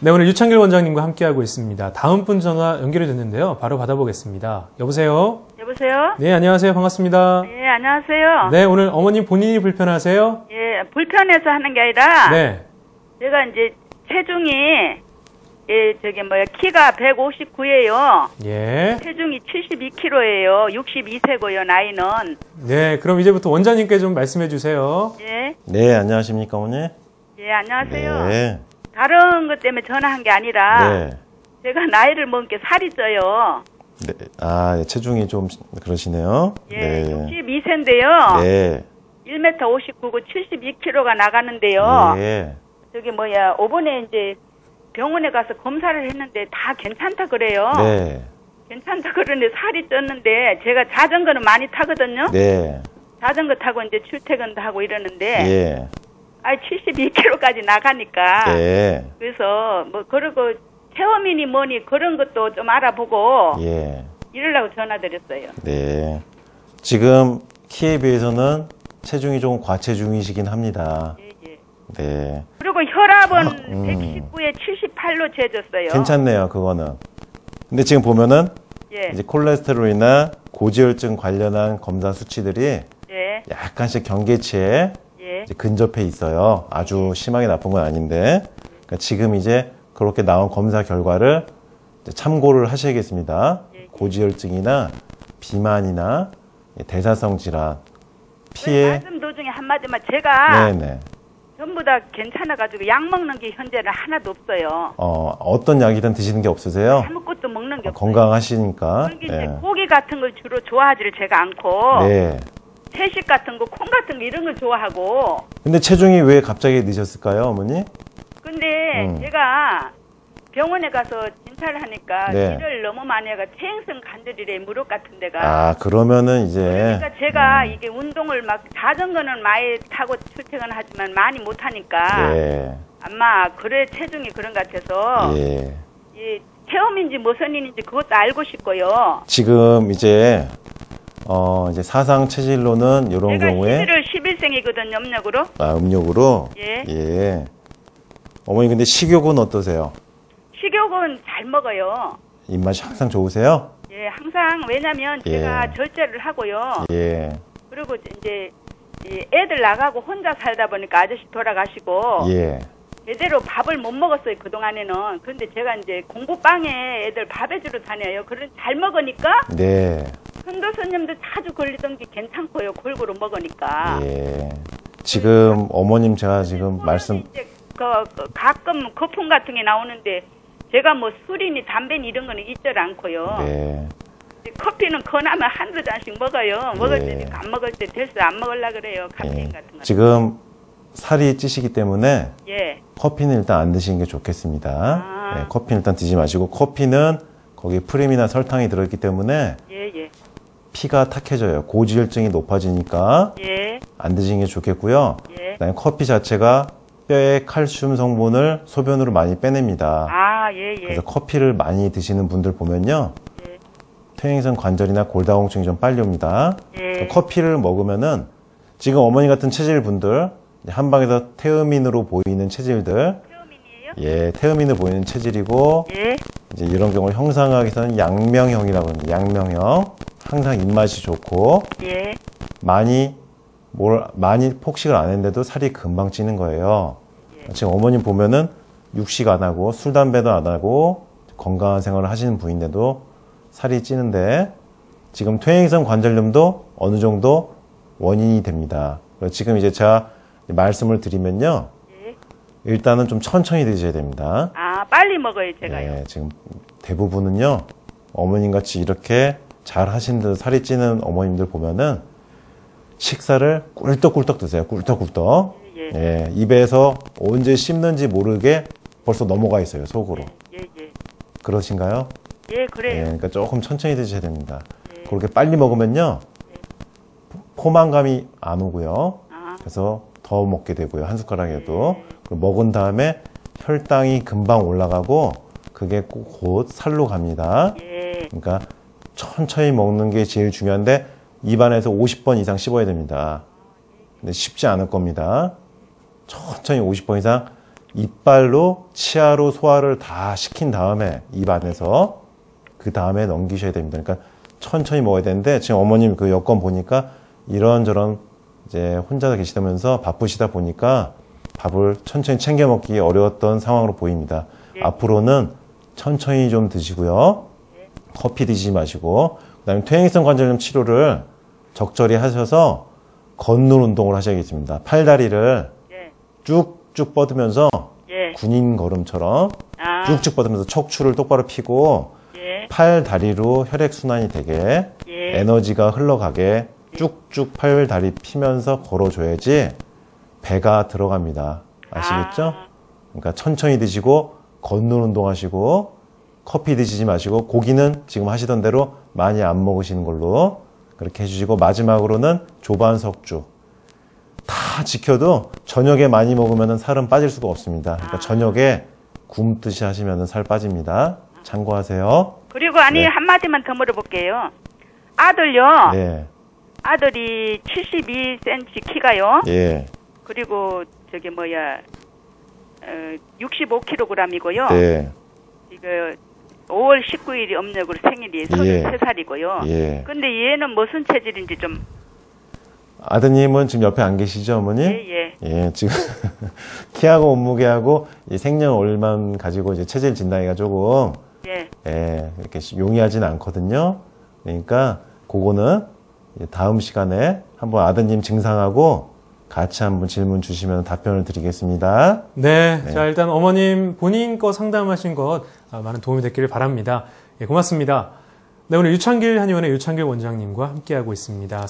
네, 오늘 유창길 원장님과 함께하고 있습니다. 다음 분 전화 연결이 됐는데요. 바로 받아보겠습니다. 여보세요? 여보세요? 네, 안녕하세요. 반갑습니다. 예, 안녕하세요. 네, 오늘 어머님 본인이 불편하세요? 예, 불편해서 하는 게 아니라 네. 제가 이제 체중이 예, 저기 뭐야 키가 159예요. 예. 체중이 72kg예요. 62세고요. 나이는 네, 그럼 이제부터 원장님께 좀 말씀해 주세요. 예, 네, 안녕하십니까, 어머니? 예, 안녕하세요. 네. 다른 것 때문에 전화한 게 아니라 네. 제가 나이를 먹은 게 살이 쪄요. 네. 아, 네, 체중이 좀 그러시네요. 예, 네. 62세인데요. 네. 1m 59고 72kg가 나가는데요. 예. 저기 뭐야, 5번에 이제 병원에 가서 검사를 했는데 다 괜찮다 그래요. 네. 괜찮다 그러는데 살이 쪘는데 제가 자전거는 많이 타거든요. 네. 자전거 타고 이제 출퇴근도 하고 이러는데 예. 아 72km까지 나가니까 네. 그래서 뭐 그러고 체험이니 뭐니 그런 것도 좀 알아보고 예. 이러려고 전화드렸어요. 네. 지금 키에 비해서는 체중이 좀 과체중이시긴 합니다. 예, 예. 네. 그리고 혈압은 음. 119에 78로 재졌어요. 괜찮네요, 그거는. 근데 지금 보면은 예. 이제 콜레스테롤이나 고지혈증 관련한 검사 수치들이 예. 약간씩 경계치에 근접해 있어요. 아주 심하게 나쁜 건 아닌데. 그러니까 지금 이제 그렇게 나온 검사 결과를 참고를 하셔야겠습니다. 고지혈증이나 비만이나 대사성 질환, 피해. 말씀 도중에 한마디만 제가 네네. 전부 다 괜찮아가지고 약 먹는 게 현재는 하나도 없어요. 어, 어떤 약이든 드시는 게 없으세요? 아무것도 먹는 게 없어요. 건강하시니까. 그러니까 네. 고기 같은 걸 주로 좋아하지를 제가 않고 네. 채식 같은 거, 콩 같은 거 이런 걸 좋아하고 근데 체중이 왜 갑자기 늦었을까요, 어머니? 근데 음. 제가 병원에 가서 진찰을 하니까 네. 일을 너무 많이 해가 체행성 관절이래 무릎 같은 데가 아, 그러면은 이제. 그러니까 제가 이게 운동을 막 자전거는 많이 타고 출퇴근 하지만 많이 못 하니까 네. 아마 그래 체중이 그런 것 같아서 예. 이 체험인지 일인지 그것도 알고 싶고요. 지금 이제 어 이제 사상 체질로는 이런 경우에 11월 10일생이거든요, 음력으로. 아, 음력으로 예. 예. 어머니 근데 식욕은 어떠세요? 식욕은 잘 먹어요. 입맛이 항상 좋으세요? 예, 항상 왜냐면 예. 제가 절제를 하고요. 예. 그리고 이제 이 애들 나가고 혼자 살다 보니까 아저씨 돌아가시고 예. 제대로 밥을 못 먹었어요 그 동안에는. 그런데 제가 이제 공부방에 애들 밥 해주러 다녀요. 그런 잘 먹으니까 네. 선도선님도 자주 걸리던 게 괜찮고요. 골고루 먹으니까. 예. 지금 어머님 제가 지금 말씀 이제 그, 그 가끔 거품 같은 게 나오는데 제가 뭐 술이니 담배니 이런 거는 있질 않고요. 네. 커피는 거나면 한두 잔씩 먹어요. 먹을 예. 때니까 안 먹을 때 됐어 안 먹으려 그래요. 카페인 예. 같은 거. 지금 살이 찌시기 때문에 예. 커피는 일단 안 드시는 게 좋겠습니다. 아. 예, 커피는 일단 드지 마시고 커피는 거기 프림이나 설탕이 들어있기 때문에. 피가 탁해져요. 고지혈증이 높아지니까 예. 안 드시는 게 좋겠고요. 예. 그다음에 커피 자체가 뼈의 칼슘 성분을 소변으로 많이 빼냅니다. 아, 예, 예. 그래서 커피를 많이 드시는 분들 보면요. 예. 퇴행성 관절이나 골다공증이 좀 빨리 옵니다. 예. 커피를 먹으면은 지금 어머니 같은 체질 분들 한 방에서 태음인으로 보이는 체질들 태음인이에요? 예, 태음인으로 보이는 체질이고 예. 이제 이런 경우를 형상하기 위해서는 양명형이라고 합니다. 양명형. 항상 입맛이 좋고 예. 많이 뭘 많이 폭식을 안 했는데도 살이 금방 찌는 거예요. 지금 어머님 보면은 육식 안 하고 술 담배도 안 하고 건강한 생활을 하시는 분인데도 살이 찌는데 지금 퇴행성 관절염도 어느 정도 원인이 됩니다. 지금 이제 제가 말씀을 드리면요. 예. 일단은 좀 천천히 드셔야 됩니다. 아, 빨리 먹어요, 제가요. 예, 지금 대부분은요. 어머님 같이 이렇게 잘 하시는 살이 찌는 어머님들 보면은 식사를 꿀떡꿀떡 드세요. 꿀떡꿀떡. 예. 예, 입에서 언제 씹는지 모르게 벌써 넘어가 있어요. 속으로. 예, 예. 그러신가요? 예, 예, 그래요. 그러니까 조금 천천히 드셔야 됩니다. 예. 그렇게 빨리 먹으면요. 포만감이 안 오고요. 아. 그래서 더 먹게 되고요. 한 숟가락에도. 예. 먹은 다음에 혈당이 금방 올라가고 그게 꼭곧 살로 갑니다. 예. 그러니까 천천히 먹는 게 제일 중요한데 입안에서 50번 이상 씹어야 됩니다. 근데 쉽지 않을 겁니다. 천천히 50번 이상 이빨로 치아로 소화를 다 시킨 다음에 입 안에서 그 다음에 넘기셔야 됩니다. 그러니까 천천히 먹어야 되는데 지금 어머님 그 여건 보니까 이런저런 이제 혼자 계시다면서 바쁘시다 보니까 밥을 천천히 챙겨 먹기 어려웠던 상황으로 보입니다. 네. 앞으로는 천천히 좀 드시고요. 커피 드시지 마시고 그다음에 퇴행성 관절염 치료를 적절히 하셔서 걷는 운동을 하셔야겠습니다. 팔다리를 예. 쭉쭉 뻗으면서 예. 군인 걸음처럼 아. 쭉쭉 뻗으면서 척추를 똑바로 펴고 예. 팔 다리로 혈액 순환이 되게 예. 에너지가 흘러가게 쭉쭉 팔 다리 피면서 걸어줘야지 배가 들어갑니다. 아시겠죠? 아. 그러니까 천천히 드시고 걷는 운동하시고 커피 드시지 마시고 고기는 지금 하시던 대로 많이 안 먹으시는 걸로 그렇게 해주시고 마지막으로는 조반 석주 다 지켜도 저녁에 많이 먹으면 살은 빠질 수가 없습니다. 그러니까 저녁에 굶듯이 하시면 살 빠집니다. 참고하세요. 그리고 아니 네. 한마디만 더 물어볼게요. 아들요. 예, 아들이 72cm 키가요. 예, 그리고 저기 뭐야 어, 65kg이고요. 예, 이거 5월 19일이 음력으로 생일이 예. 33살이고요. 예. 근데 얘는 무슨 체질인지 좀 아드님은 지금 옆에 안 계시죠, 어머니? 예, 예. 예, 지금 키하고 몸무게하고 이 생년월일만 가지고 이제 체질 진단이가 조금 예. 예, 이렇게 용이하진 않거든요. 그러니까 그거는 다음 시간에 한번 아드님 증상하고 같이 한번 질문 주시면 답변을 드리겠습니다. 네, 네. 자 일단 어머님 본인 거 상담하신 것 아, 많은 도움이 됐기를 바랍니다. 예, 고맙습니다. 네, 오늘 유창길 한의원의 유창길 원장님과 함께하고 있습니다.